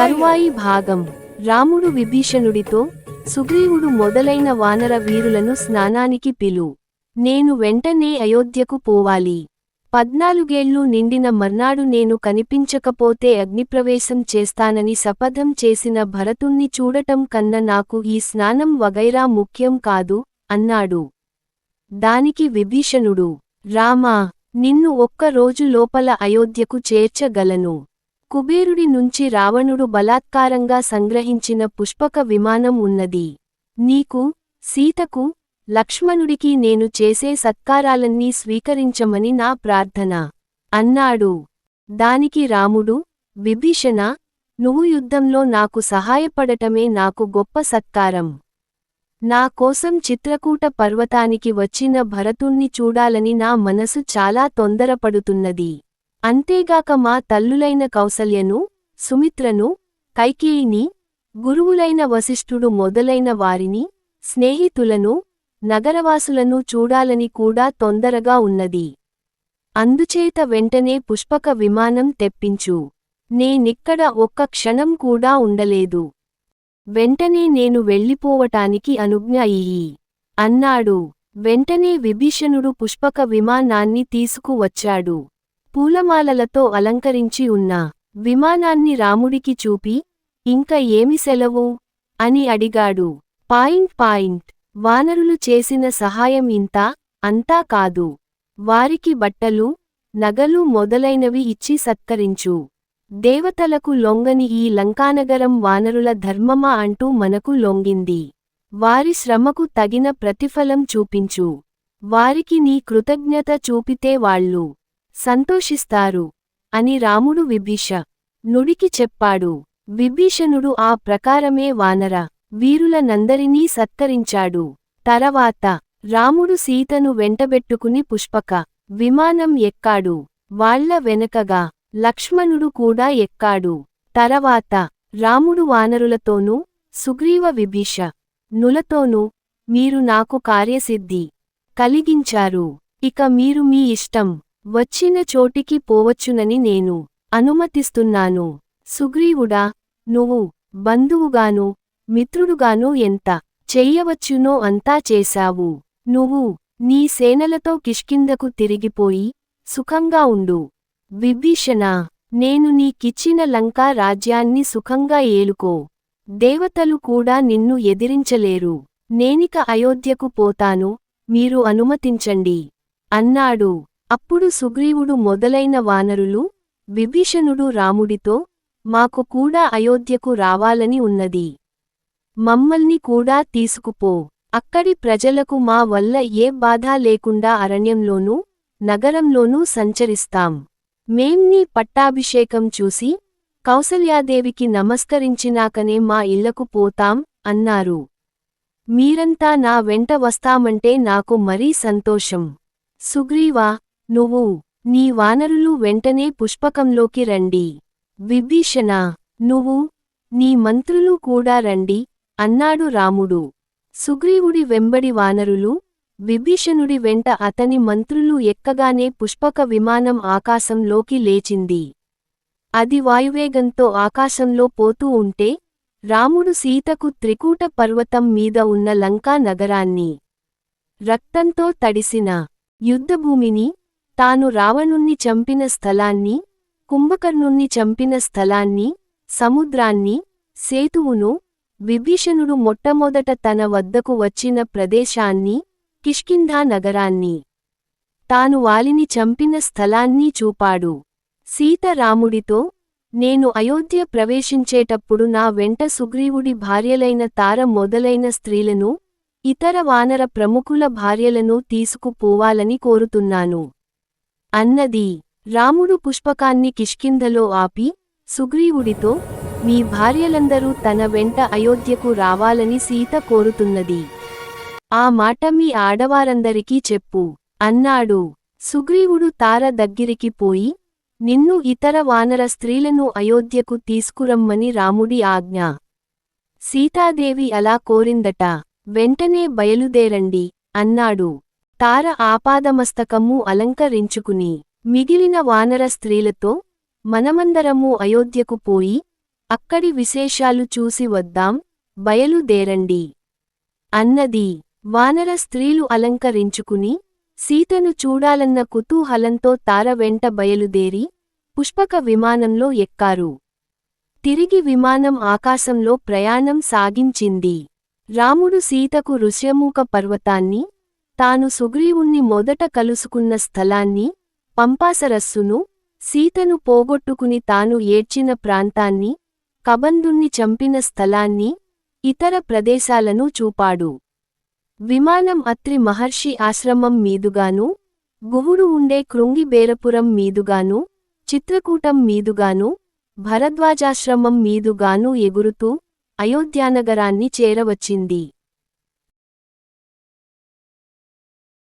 తరువాయి భాగం. రాముడు విభీషణుడితో సుగ్రీవుడు మొదలైన వానర వీరులను స్నానానికి పిలు. నేను వెంటనే అయోధ్యకు పోవాలి. పద్నాలుగేళ్ళు నిండిన మర్నాడు నేను కనిపించకపోతే అగ్నిప్రవేశం చేస్తానని శపథం చేసిన భరతుణ్ణి చూడటం కన్న నాకు ఈ స్నానం వగైరా ముఖ్యం కాదు అన్నాడు. దానికి విభీషణుడు రామా నిన్ను ఒక్క రోజు లోపల అయోధ్యకు చేర్చగలను. కుబేరుడి నుంచి రావణుడు బలాత్కారంగా సంగ్రహించిన పుష్పక విమానం ఉన్నది. నీకు సీతకు లక్ష్మణుడికి నేను చేసే సత్కారాలన్నీ స్వీకరించమని నా ప్రార్థన. అన్నాడు. దానికి రాముడు విభీషణ నువ్వు యుద్ధంలో నాకు సహాయపడటమే నాకు గొప్ప సత్కారం. నా కోసం చిత్రకూట పర్వతానికి వచ్చిన భరతుణ్ణి చూడాలని నా మనసు చాలా తొందరపడుతున్నది. అంతేగాక మా తల్లులైన కౌసల్యను సుమిత్రను కైకేయిని గురువులైన వశిష్ఠుడు మొదలైన వారిని స్నేహితులను నగరవాసులను చూడాలని కూడా తొందరగా ఉన్నది. అందుచేత వెంటనే పుష్పక విమానం తెప్పించు. నేనిక్కడ ఒక్క క్షణం కూడా ఉండలేదు. వెంటనే నేను వెళ్ళిపోవటానికి అనుజ్ఞ ఇయ్యి. అన్నాడు. వెంటనే విభీషణుడు పుష్పక విమానాన్ని తీసుకువచ్చాడు. పూలమాలలతో అలంకరించి ఉన్న విమానాన్ని రాముడికి చూపి ఇంక ఏమి సెలవు అని అడిగాడు. Point point. వానరులు చేసిన సహాయం ఇంతా అంతా కాదు. వారికి బట్టలు నగలు మొదలైనవి ఇచ్చి సత్కరించు. దేవతలకు లొంగని ఈ లంకానగరం వానరుల ధర్మమా అంటూ మనకు లొంగింది. వారి శ్రమకు తగిన ప్రతిఫలం చూపించు. వారికి నీ కృతజ్ఞత చూపితే వాళ్ళు సంతోషిస్తారు అని రాముడు విభీష నుడికి చెప్పాడు. విభీషణుడు ఆ ప్రకారమే వానర వీరులనందరినీ సత్కరించాడు. తరవాత రాముడు సీతను వెంటబెట్టుకుని పుష్పక విమానం ఎక్కాడు. వాళ్ళ వెనకగా లక్ష్మణుడు కూడా ఎక్కాడు. తరవాత రాముడు వానరులతోనూ సుగ్రీవ విభీష నులతోనూ మీరు నాకు కార్యసిద్ధి కలిగించారు. ఇక మీరు మీ ఇష్టం వచ్చిన చోటికి పోవచ్చునని నేను అనుమతిస్తున్నాను. సుగ్రీవుడా నువ్వు బంధువుగాను మిత్రుడుగాను ఎంత చెయ్యవచ్చునో అంతా చేశావు. నువ్వు నీ సేనలతో కిష్కిందకు తిరిగిపోయి సుఖంగా ఉండు. విభీషణ నేను నీకిచ్చిన లంకా రాజ్యాన్ని సుఖంగా ఏలుకో. దేవతలు కూడా నిన్ను ఎదిరించలేరు. నేనిక అయోధ్యకు పోతాను మీరు అనుమతించండి. అన్నాడు. అప్పుడు సుగ్రీవుడు మొదలైన వానరులు విభీషణుడు రాముడితో మాకు కూడా అయోధ్యకు రావాలని ఉన్నది. మమ్మల్ని కూడా తీసుకుపో. అక్కడి ప్రజలకు మా వల్ల ఏ బాధ లేకుండా అరణ్యంలోనూ నగరంలోనూ సంచరిస్తాం. మేం నీ పట్టాభిషేకం చూసి కౌసల్యాదేవికి నమస్కరించినాకనే మా ఇళ్ళకు పోతాం అన్నారు. మీరంతా నా వెంట వస్తామంటే నాకు మరీ సంతోషం. సుగ్రీవా నువ్వు నీ వానరులు వెంటనే పుష్పకంలోకి రండి. విభీషణ నువ్వు నీ మంత్రులు కూడా రండి అన్నాడు రాముడు. సుగ్రీవుడి వెంబడి వానరులు విభీషణుడి వెంట అతని మంత్రులు ఎక్కగానే పుష్పక విమానం ఆకాశంలోకి లేచింది. అది వాయువేగంతో ఆకాశంలో పోతూ ఉంటే రాముడు సీతకు త్రికూట పర్వతం మీద ఉన్న లంకా నగరాన్ని రక్తంతో తడిసిన యుద్ధభూమిని తాను రావణుణ్ణి చంపిన స్థలాన్ని కుంభకర్ణుణ్ణి చంపిన స్థలాన్ని సముద్రాన్ని సేతువును విభీషణుడు మొట్టమొదట తన వద్దకు వచ్చిన ప్రదేశాన్ని కిష్కింధా నగరాన్ని. తాను వాలిని చంపిన స్థలాన్ని చూపాడు. సీత రాముడితో నేను అయోధ్య ప్రవేశించేటప్పుడు నా వెంట సుగ్రీవుడి భార్యలైన తార మొదలైన స్త్రీలను ఇతర వానర ప్రముఖుల భార్యలను తీసుకుపోవాలని కోరుతున్నాను. అన్నది. రాముడు పుష్పకాన్ని కిష్కింధలో ఆపి సుగ్రీవుడితో మీ భార్యలందరూ తన వెంట అయోధ్యకు రావాలని సీత కోరుతున్నది. ఆ మాట మీ ఆడవారందరికీ చెప్పు అన్నాడు. సుగ్రీవుడు తార దగ్గరికి పోయి నిన్ను ఇతర వానర స్త్రీలను అయోధ్యకు తీసుకురమ్మని రాముడి ఆజ్ఞ. సీతాదేవి అలా కోరిందట. వెంటనే బయలుదేరండి అన్నాడు. తార ఆపాదమస్తకము అలంకరించుకుని మిగిలిన వానర స్త్రీలతో మనమందరము అయోధ్యకు పోయి అక్కడి విశేషాలు చూసి వద్దాం బయలుదేరండి. అన్నది. వానర స్త్రీలు అలంకరించుకుని సీతను చూడాలన్న కుతూహలంతో తార వెంట బయలుదేరి పుష్పక విమానంలో ఎక్కారు. తిరిగి విమానం ఆకాశంలో ప్రయాణం సాగించింది. రాముడు సీతకు ఋష్యమూక పర్వతాన్ని తాను సుగ్రీవుణ్ణి మొదట కలుసుకున్న స్థలాన్ని పంపాసరస్సును సీతను పోగొట్టుకుని తాను ఏడ్చిన ప్రాంతాన్ని కబందుణ్ణి చంపిన స్థలాన్ని ఇతర ప్రదేశాలను చూపాడు. విమానం అత్రి మహర్షి ఆశ్రమం మీదుగాను గుహుడు ఉండే కృంగిబేరపురం మీదుగాను చిత్రకూటం మీదుగాను భరద్వాజాశ్రమం మీదుగాను ఎగురుతూ అయోధ్యానగరాన్ని చేరవచ్చింది.